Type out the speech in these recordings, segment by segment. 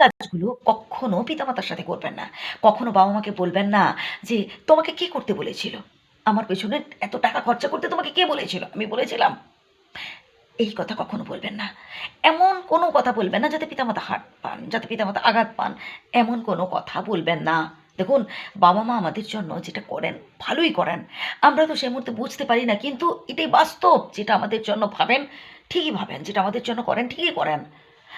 কাজগুলো কখনো পিতামাতার সাথে করবেন না। কখনো বাবা মাকে বলবেন না যে, তোমাকে কে করতে বলেছিল? আমার পেছনে এত টাকা খরচা করতে তোমাকে কে বলেছিল? আমি বলেছিলাম। এই কথা কখনো বলবেন না। এমন কোনো কথা বলবেন না যাতে পিতামাতা হাট পান, যাতে পিতামাতা আঘাত পান। এমন কোনো কথা বলবেন না। দেখুন বাবা মা আমাদের জন্য যেটা করেন, ভালোই করেন। আমরা তো সেই মুহূর্তে বুঝতে পারি না, কিন্তু এটাই বাস্তব। যেটা আমাদের জন্য ভাবেন, ঠিকই ভাবেন। যেটা আমাদের জন্য করেন, ঠিকই করেন।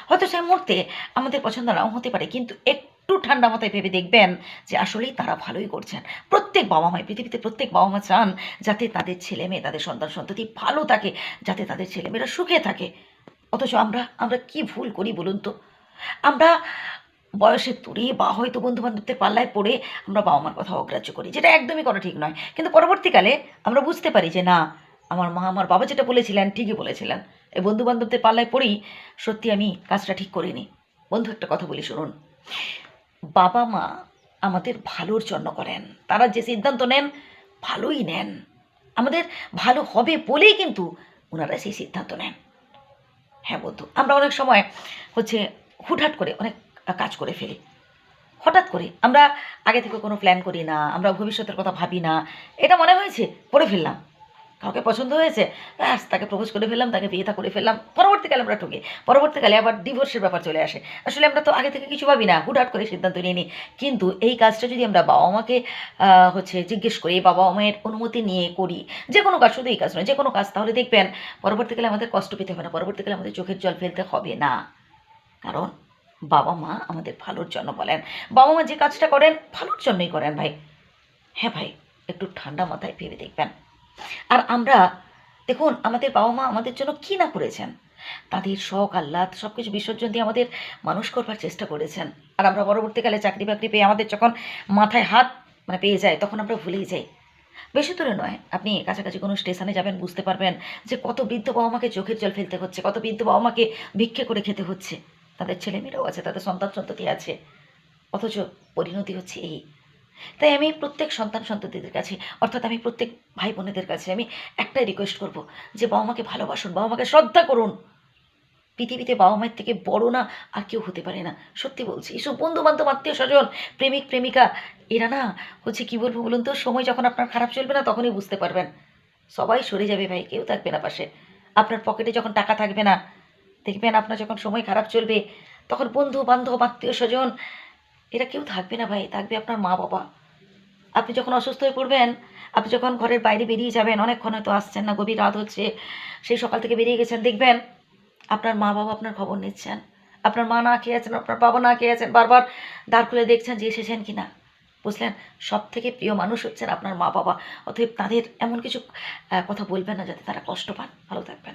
হয়তো সেই মুহূর্তে আমাদের পছন্দ নাও হতে পারে, কিন্তু একটু ঠান্ডা মাথায় ভেবে দেখবেন যে আসলেই তারা ভালোই করছেন। প্রত্যেক বাবা মাই পৃথিবীতে প্রত্যেক বাবা মা চান যাতে তাদের ছেলে মেয়ে, তাদের সন্তান সন্ততি ভালো থাকে, যাতে তাদের ছেলে মেয়েরা সুখে থাকে। অথচ আমরা আমরা কি ভুল করি বলুন তো? আমরা বয়সের তুড়ি বা হয়তো বন্ধু বান্ধবদের পাল্লায় পড়ে আমরা বাবা মার কথা অগ্রাহ্য করি, যেটা একদমই করা ঠিক নয়। কিন্তু পরবর্তীকালে আমরা বুঝতে পারি যে না, আমার মা, আমার বাবা যেটা বলেছিলেন ঠিকই বলেছিলেন। বন্ধু বান্ধবদের পাল্লায় পড়েই সত্যি আমি কাজটা ঠিক করিনি। বন্ধু, একটা কথা বলি, শুনুন। বাবা মা আমাদের ভালোর জন্য করেন। তারা যে সিদ্ধান্ত নেন, ভালোই নেন। আমাদের ভালো হবে বলেই কিন্তু ওনারা সেই সিদ্ধান্ত নেন। হ্যাঁ বন্ধু, আমরা অনেক সময় হচ্ছে হুটহাট করে অনেক কাজ করে ফেলি। হঠাৎ করে আমরা আগে থেকে কোনো প্ল্যান করি না, আমরা ভবিষ্যতের কথা ভাবি না। এটা মনে হয়েছে করে ফেললাম। কাউকে পছন্দ হয়েছে, ব্যাস, তাকে প্রপোজ করে ফেললাম, তাকে বিয়েটা করে ফেললাম। পরবর্তীকালে আমরা ঠকি, পরবর্তীকালে আবার ডিভোর্সের ব্যাপার চলে আসে। আসলে আমরা তো আগে থেকে কিছু ভাবি না, হুটহাট করে সিদ্ধান্ত নিয়ে নিই। কিন্তু এই কাজটা যদি আমরা বাবা মাকে হচ্ছে জিজ্ঞেস করি, বাবা মায়ের অনুমতি নিয়ে করি, যে কোনো কাজ, শুধু এই কাজ নয়, যে কোনো কাজ, তাহলে দেখবেন পরবর্তীকালে আমাদের কষ্ট পেতে হবে না, পরবর্তীকালে আমাদের চোখের জল ফেলতে হবে না। কারণ বাবা মা আমাদের ভালোর জন্য বলেন। বাবা মা যে কাজটা করেন, ভালোর জন্যই করেন ভাই। হ্যাঁ ভাই, একটু ঠান্ডা মাথায় ভেবে দেখবেন। আর আমরা, দেখুন, আমাদের বাবা মা আমাদের জন্য কী না করেছেন? তাদের শখ, আহ্লাদ সব কিছু বিসর্জন দিয়ে আমাদের মানুষ করবার চেষ্টা করেছেন। আর আমরা পরবর্তীকালে চাকরি বাকরি পেয়ে আমাদের যখন মাথায় হাত মানে পেয়ে যায়, তখন আমরা ভুলেই যাই। বেশি দূরে নয়, আপনি কাছাকাছি কোনো স্টেশনে যাবেন, বুঝতে পারবেন যে কত বৃদ্ধ বাবা মাকে চোখের জল ফেলতে হচ্ছে, কত বৃদ্ধ বাবা মাকে ভিক্ষে করে খেতে হচ্ছে। তাদের ছেলেমেয়েরাও আছে, তাদের সন্তান সন্ততি আছে। অথচ পরিণতি হচ্ছে এই। তাই আমি প্রত্যেক সন্তান সন্ততিদের কাছে, অর্থাৎ আমি প্রত্যেক ভাই বোনেদের কাছে আমি একটাই রিকোয়েস্ট করব যে বাবা মাকে ভালোবাসুন, বাবা মাকে শ্রদ্ধা করুন। পৃথিবীতে বাবা মায়ের থেকে বড় না আর কেউ হতে পারে না। সত্যি বলছি, এসব বন্ধু বান্ধব আত্মীয় স্বজন, প্রেমিক, প্রেমিকা, এরা না হচ্ছে কি বলব বলুন তো, সময় যখন আপনার খারাপ চলবে না তখনই বুঝতে পারবেন। সবাই সরে যাবে ভাই, কেউ থাকবে না পাশে। আপনার পকেটে যখন টাকা থাকবে না, দেখবেন আপনার যখন সময় খারাপ চলবে, তখন বন্ধু বান্ধব আত্মীয় স্বজন এরা কেউ থাকবে না ভাই, থাকবে আপনার মা বাবা। আপনি যখন অসুস্থ হয়ে পড়বেন, আপনি যখন ঘরের বাইরে বেরিয়ে যাবেন, অনেকক্ষণ হয়তো আসছেন না, গভীর রাত হচ্ছে, সেই সকাল থেকে বেরিয়ে গেছেন, দেখবেন আপনার মা বাবা আপনার খবর নিচ্ছেন। আপনার মা না খেয়ে আছেন, আপনার বাবা না খেয়ে আছেন, বারবার দ্বার খুলে দেখছেন যে এসেছেন কি না বুঝলেন? সব থেকে প্রিয় মানুষ হচ্ছেন আপনার মা বাবা, অতএব তাদের এমন কিছু কথা বলবেন না যাতে তারা কষ্ট পান। ভালো থাকবেন।